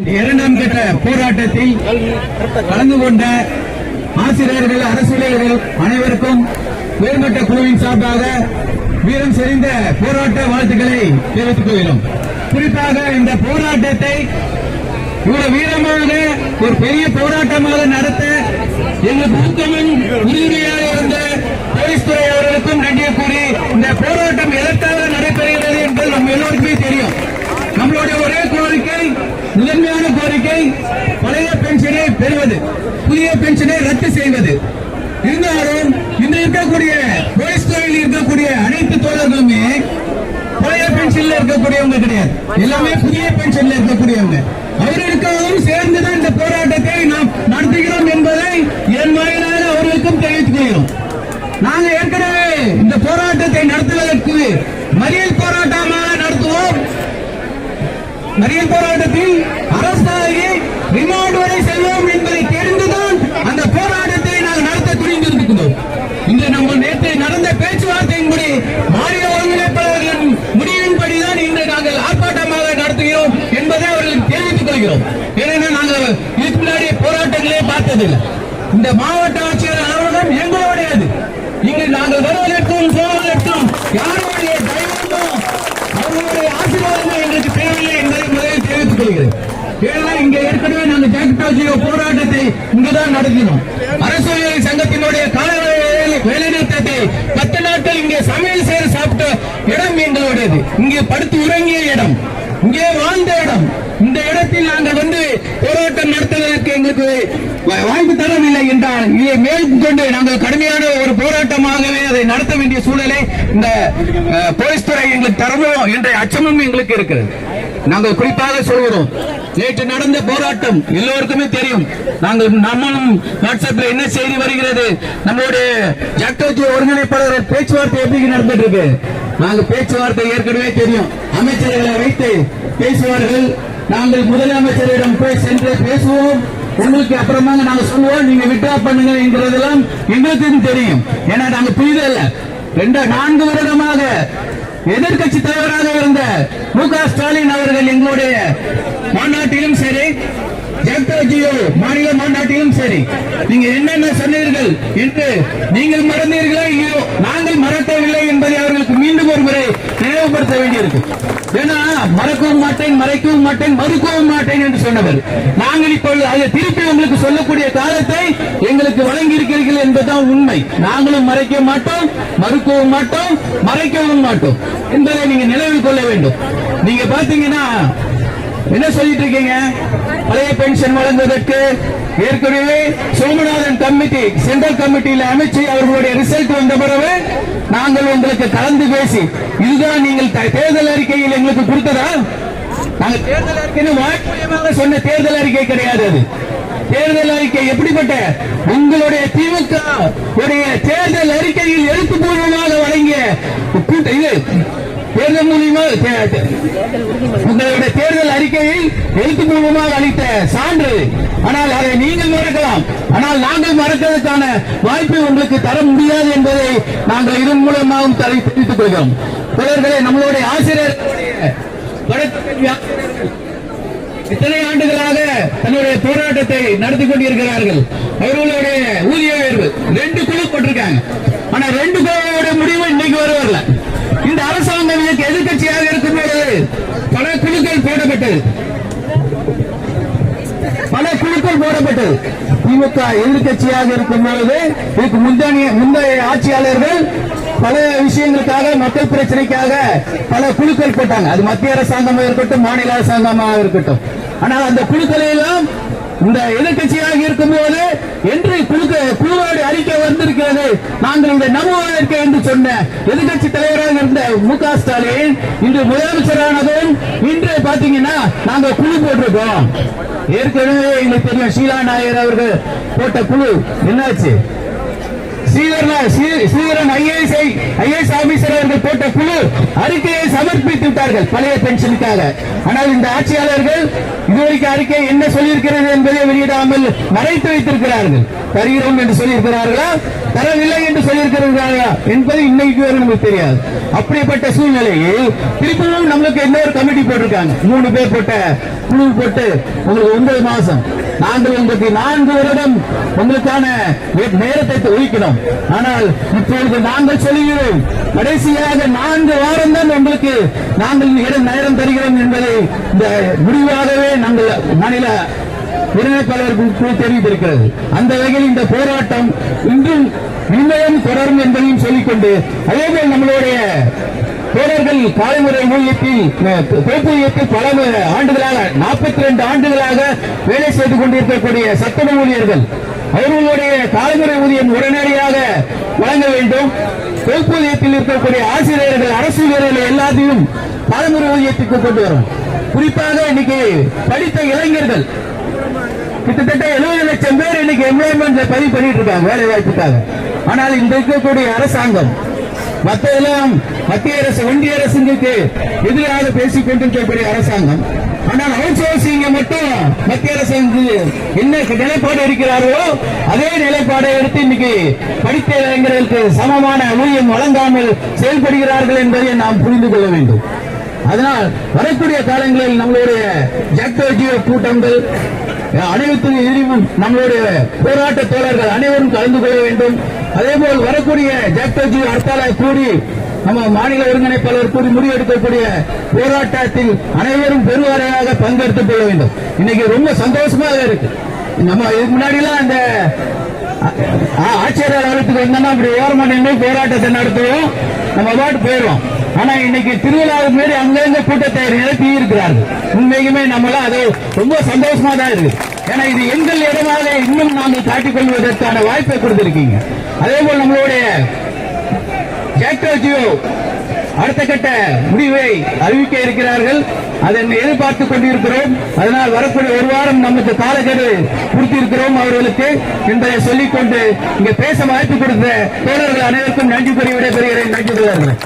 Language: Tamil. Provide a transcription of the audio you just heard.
இரண்டாம் கட்ட போராட்டத்தில் கலந்து கொண்ட ஆசிரியர்கள் அரசியலர்கள் அனைவருக்கும் உயர்மட்ட குழுவின் சார்பாக வீரம் செறிந்த போராட்ட வாழ்த்துக்களை தெரிவித்துக் கொள்கிறோம். குறிப்பாக இந்த போராட்டத்தை இவ்வளவு வீரமாக ஒரு பெரிய போராட்டமாக நடத்த எங்களுக்கு ஊக்கமும் உறுதியாக இருந்த போலீஸ் துறை அவர்களுக்கும் நன்றியை கூறி இந்த போராட்டம் எதற்காக நடைபெறுகிறது என்பது நம்ம எல்லோருக்குமே தெரியும் நம்மளுடைய ஒரே கோரிக்கை முதன்மையான கோரிக்கை பழைய பென்ஷனை பெறுவது புதிய பென்ஷனை ரத்து செய்வது. இருந்தாலும் இன்று இருக்கக்கூடிய போலீஸ் துறையில் இருக்கக்கூடிய அனைத்து தோழர்களுமே பழைய பென்ஷன்ல இருக்கக்கூடியவங்க கிடையாது. எல்லாமே புதிய பென்ஷன்ல இருக்கக்கூடியவங்க. அவர்களுக்கும் சேர்ந்துதான் இந்த போராட்டத்தை நாம் நடத்துகிறோம் என்பதை என் வாயிலாக அவர்களுக்கும் தெரிவித்துக் கொள்கிறோம் நாங்க ஏற்கனவே இந்த போராட்டத்தை நடத்துவதற்கு மறியல் போராட்டமாக நடத்துவோம். மறியல் போராட்டத்தில் அரசாகி ரிமாண்ட் வரை செல்வோம் என்பதை இதுக்கு முன்னாடி போராட்டங்களே பார்த்ததில்லை. இந்த மாவட்ட ஆட்சியர் அலுவலகம் எங்களுடையது இங்கு நாங்கள் வருவதற்கும் போவதற்கும் யாருடைய தயவுமோ அவர்களுடைய ஆசீர்வாதங்கள் எங்களுக்கு தேவையில்லை என்பதை முதலில் தெரிவித்துக் கொள்கிறேன். ஏன்னா இங்க ஏற்கனவே நாங்கள் ஜாக்டாஜியோ போராட்டத்தை இங்குதான் நடத்தினோம். அரசு ஊழியர் சங்கத்தினுடைய கால வேலைநிறுத்தத்தை பத்து நாட்கள் இங்கே சமையல் செய்து சாப்பிட்ட இடம் எங்களுடையது இங்கே படுத்து உறங்கிய இடம். இங்கே வாழ்ந்த இடம். இந்த இடத்தில் நாங்கள் வந்து போராட்டம் நடத்துவதற்கு எங்களுக்கு வாய்ப்பு தரவில்லை என்றால் இதை மேற்கொண்டு நாங்கள் கடுமையான ஒரு போராட்டமாகவே அதை நடத்த வேண்டிய சூழலை இந்த போலீஸ் துறை எங்களுக்கு தரணும் என்ற அச்சமும் எங்களுக்கு இருக்கிறது. நாங்கள் குறிப்பாக சொல்கிறோம் நேற்று நடந்த போராட்டம் எல்லோருக்குமே தெரியும். நாங்கள் நம்மளும் வாட்ஸ்அப்ல என்ன செய்தி வருகிறது? நம்மளுடைய ஜாக்டோஜி ஒருங்கிணைப்பாளர் பேச்சுவார்த்தை எப்படி நடந்துட்டு இருக்கு? நாங்கள் பேச்சுவார்த்தை ஏற்கனவே தெரியும். அமைச்சர்களை வைத்து பேசுவார்கள். நாங்கள் முதலமைச்சரிடம் போய் சென்று பேசுவோம். உங்களுக்கு அப்புறமா நாங்க சொல்லுவோம். நீங்க விட்டா பண்ணுங்க என்கிறதெல்லாம் எங்களுக்கும் தெரியும். ஏன்னா நாங்க புரிதல்ல ரெண்டு நான்கு வருடமாக எதிர்கட்சி தலைவராக இருந்த மு க ஸ்டாலின் அவர்கள் எங்களுடைய மாநாட்டிலும் சரி ஜெயலலிதா மாநில மாநாட்டிலும் சரி நீங்க என்னென்ன சொன்னீர்கள் என்று நீங்கள் மறந்தீர்களோ இல்லையோ நாங்கள் மறக்கவில்லை என்பதை அவர்களுக்கு மீண்டும் ஒரு முறை நினைவுபடுத்த வேண்டியிருக்கு. ஏன்னா மறக்கவும் மாட்டேன் மறைக்கவும் மாட்டேன் மறுக்கவும் மாட்டேன் என்று சொன்னவர். நாங்கள் இப்பொழுது அதை திருப்பி உங்களுக்கு சொல்லக்கூடிய காலத்தை எங்களுக்கு வழங்கி இருக்கிறீர்கள் என்பதுதான் உண்மை. நாங்களும் மறைக்க மாட்டோம் மறுக்கவும் மாட்டோம் மறைக்கவும் மாட்டோம். என்பதை நீங்க நினைவில் கொள்ள வேண்டும். நீங்க பாத்தீங்கன்னா என்ன சொல்லிட்டு இருக்கீங்க? பழைய பென்ஷன் வழங்குவதற்கு ஏற்கனவே சோமநாதன் கமிட்டி சென்ட்ரல் கமிட்டியில அமைச்சு அவர்களுடைய ரிசல்ட் வந்த பிறகு நாங்கள் உங்களுக்கு கலந்து பேசி இதுதான் நீங்கள் தேர்தல் அறிக்கையில் எங்களுக்கு கொடுத்ததா? நாங்க தேர்தல் அறிக்கைன்னு வாய் சொன்ன தேர்தல் அறிக்கை கிடையாது அது. தேர்தல் அறிக்கை எப்படிப்பட்ட? உங்களுடைய திமுக உடைய தேர்தல் அறிக்கையில் எழுத்துப்பூர்வமாக வழங்கிய கூட்ட- இது தேர்தல் மூலியமா உங்களுடைய தேர்தல் அறிக்கையில் எழுத்துப்பூர்வமாக அளித்த சான்று. ஆனால் அதை நீங்கள் மறக்கலாம். ஆனால் நாங்கள் மறக்கிறதுக்கான வாய்ப்பை உங்களுக்கு தர முடியாது என்பதை நாங்கள் இதன் மூலமாகவும் தெரிவித்துக் கொள்கிறோம். தொடர்களே நம்மளுடைய ஆசிரியர் இத்தனை ஆண்டுகளாக தன்னுடைய போராட்டத்தை நடத்தி கொண்டிருக்கிறார்கள். அவர்களுடைய ஊதிய உயர்வு ரெண்டு குழு போட்டிருக்காங்க. ஆனா ரெண்டு குழு முடிவு இன்னைக்கு வருவதில்ல இந்த அரசாங்கம் இதற்கு எதிர்க்கட்சியாக இருக்கும்போது பல குழுக்கள் போடப்பட்டு. பல குழுக்கள் போடப்பட்டு. திமுக எதிர்கட்சியாக இருக்கும் பொழுது இதுக்கு முந்தைய முந்தைய ஆட்சியாளர்கள் பல விஷயங்களுக்காக மக்கள் பிரச்சனைக்காக பல குழுக்கள் போட்டாங்க. அது மத்திய அரசாங்கமாக இருக்கட்டும் மாநில அரசாங்கமாக இருக்கட்டும். ஆனால் அந்த குழுக்களை எல்லாம் இந்த எலுகட்சியாக இருக்கும் போது என்று குழுக்க குழுவோடு அறிக்கை வந்திருக்கிறது. நாங்கள் இந்த நம்புவதற்கு என்று சொன்ன எதிர்கட்சி தலைவராக இருந்த மு க ஸ்டாலின் இன்று முதலமைச்சரானதும் இன்று பாத்தீங்கன்னா நாங்க குழு போட்டிருக்கோம். ஏற்கனவே எங்களுக்கு தெரியும் ஷீலா நாயர் அவர்கள் போட்ட குழு. என்னாச்சு? Sreedharan Sri- IAS IAS officer அவர்கள் போட்ட குழு. அறிக்கையை சமர்ப்பி கொடுத்தார்கள் பழைய பென்ஷனுக்காக ஆனால் இந்த ஆட்சியாளர்கள் இதுவரைக்கும் அறிக்கை என்ன சொல்லியிருக்கிறது என்பதை வெளியிடாமல் மறைத்து வைத்திருக்கிறார்கள். தருகிறோம் என்று சொல்லியிருக்கிறார்களா? தரவில்லை என்று சொல்லியிருக்கிறார்களா என்பது இன்னைக்கு வரை நமக்கு தெரியாது. அப்படிப்பட்ட சூழ்நிலையில் திருப்பியும் நம்மளுக்கு இன்னொரு கமிட்டி போட்டிருக்காங்க? மூணு பேர் போட்ட குழு போட்டு உங்களுக்கு ஒன்பது மாசம் நாங்கள் உங்களுக்கு நான்கு வருடம் உங்களுக்கான நேரத்தை ஒழிக்கணும் ஆனால் இப்பொழுது நாங்கள் சொல்லுகிறோம் கடைசியாக நான்கு வாரம் தான் உங்களுக்கு நாங்கள் இடம் நேரம் தருகிறோம் என்பதை இந்த முடிவாகவே நாங்கள் மாநில ஒருங்கிணைப்பாளர் தெரிவித்திருக்கிறது. அந்த வகையில் இந்த போராட்டம் இன்றும் இன்னும் தொடரும் என்பதையும் சொல்லிக்கொண்டு அதேபோல் நம்மளுடைய தோழர்கள் காலைமுறை ஊழியத்தில் தொகுப்பூழியத்தில் பல ஆண்டுகளாக நாற்பத்தி ரெண்டு ஆண்டுகளாக வேலை செய்து கொண்டிருக்கக்கூடிய சட்டம ஊழியர்கள் அவர்களுடைய காலமுறை ஊதியம் உடனடியாக வழங்க வேண்டும். தொகுப்பூதியத்தில் இருக்கக்கூடிய ஆசிரியர்கள் அரசு வீரர்கள் எல்லாத்தையும் காலைமுறை ஊதியத்துக்கு கொண்டு வரும் குறிப்பாக இன்னைக்கு படித்த இளைஞர்கள் கிட்டத்தட்ட 70 லட்சம் பேர் இன்னைக்கு எம்ப்ளாய்மெண்ட்ல பதிவு பண்ணிட்டு இருக்காங்க வேலை வாய்ப்புக்காக. ஆனால் இந்த இருக்கக்கூடிய அரசாங்கம் மற்றெல்லாம் மத்திய அரசு ஒன்றிய அரசுக்கு எதிராக பேசிக் கொண்டிருக்கக்கூடிய அரசாங்கம் ஆனால் அவுட் சோர்சிங்க மட்டும் மத்திய அரசு என்ன நிலைப்பாடு இருக்கிறார்களோ அதே நிலைப்பாடை எடுத்து இன்னைக்கு படித்த இளைஞர்களுக்கு சமமான ஊதியம் வழங்காமல் செயல்படுகிறார்கள் என்பதை நாம் புரிந்து கொள்ள வேண்டும். அதனால் வரக்கூடிய காலங்களில் நம்மளுடைய ஜக்டோஜியோ கூட்டங்கள் அனைத்து நம்மளுடைய போராட்ட தோழர்கள் அனைவரும் கலந்து கொள்ள வேண்டும். அதேபோல் வரக்கூடிய ஜாக்டோ ஜியோ ஹர்த்தாலை கூடி நம்ம மாநில ஒருங்கிணைப்பாளர் கூறி முடிவெடுக்கக்கூடிய போராட்டத்தில் அனைவரும் பெருவாரையாக பங்கெடுத்துக் கொள்ள வேண்டும். இன்னைக்கு ரொம்ப சந்தோஷமாக இருக்கு. நம்ம இதுக்கு முன்னாடிலாம் அந்த ஆ- ஆட்சியர் அலுவலகத்துக்கு வந்தோம்னா அப்படி ஓரமாக நின்று போராட்டத்தை நடத்துவோம். நம்ம பாட்டு போயிடுவோம். ஆனா இன்னைக்கு திருவிழாவுக்கு முன்னாடி அங்கங்க கூட்டத்தை நிறுத்தி இருக்கிறார்கள் உண்மைக்குமே நம்மளாம் அது ரொம்ப சந்தோஷமா தான் இருக்கு. ஏன்னா இது எங்கள் இடமாக இன்னும் நாங்கள் காட்டிக் கொள்வதற்கான வாய்ப்பை கொடுத்திருக்கீங்க. அதே போல் நம்மளுடைய ஜாக்டோ ஜியோ அடுத்த கட்ட முடிவை அறிவிக்க இருக்கிறார்கள். அதை எதிர்பார்த்துக் கொண்டிருக்கிறோம். அதனால் வரக்கூடிய ஒரு வாரம் நமக்கு காலக்கெடு கொடுத்திருக்கிறோம் அவர்களுக்கு என்பதை சொல்லிக்கொண்டு இங்க பேச வாய்ப்பு கொடுத்த தோழர்கள் அனைவருக்கும் நன்றி கூறி விடைபெறுகிறேன். நன்றி தோழர்களே.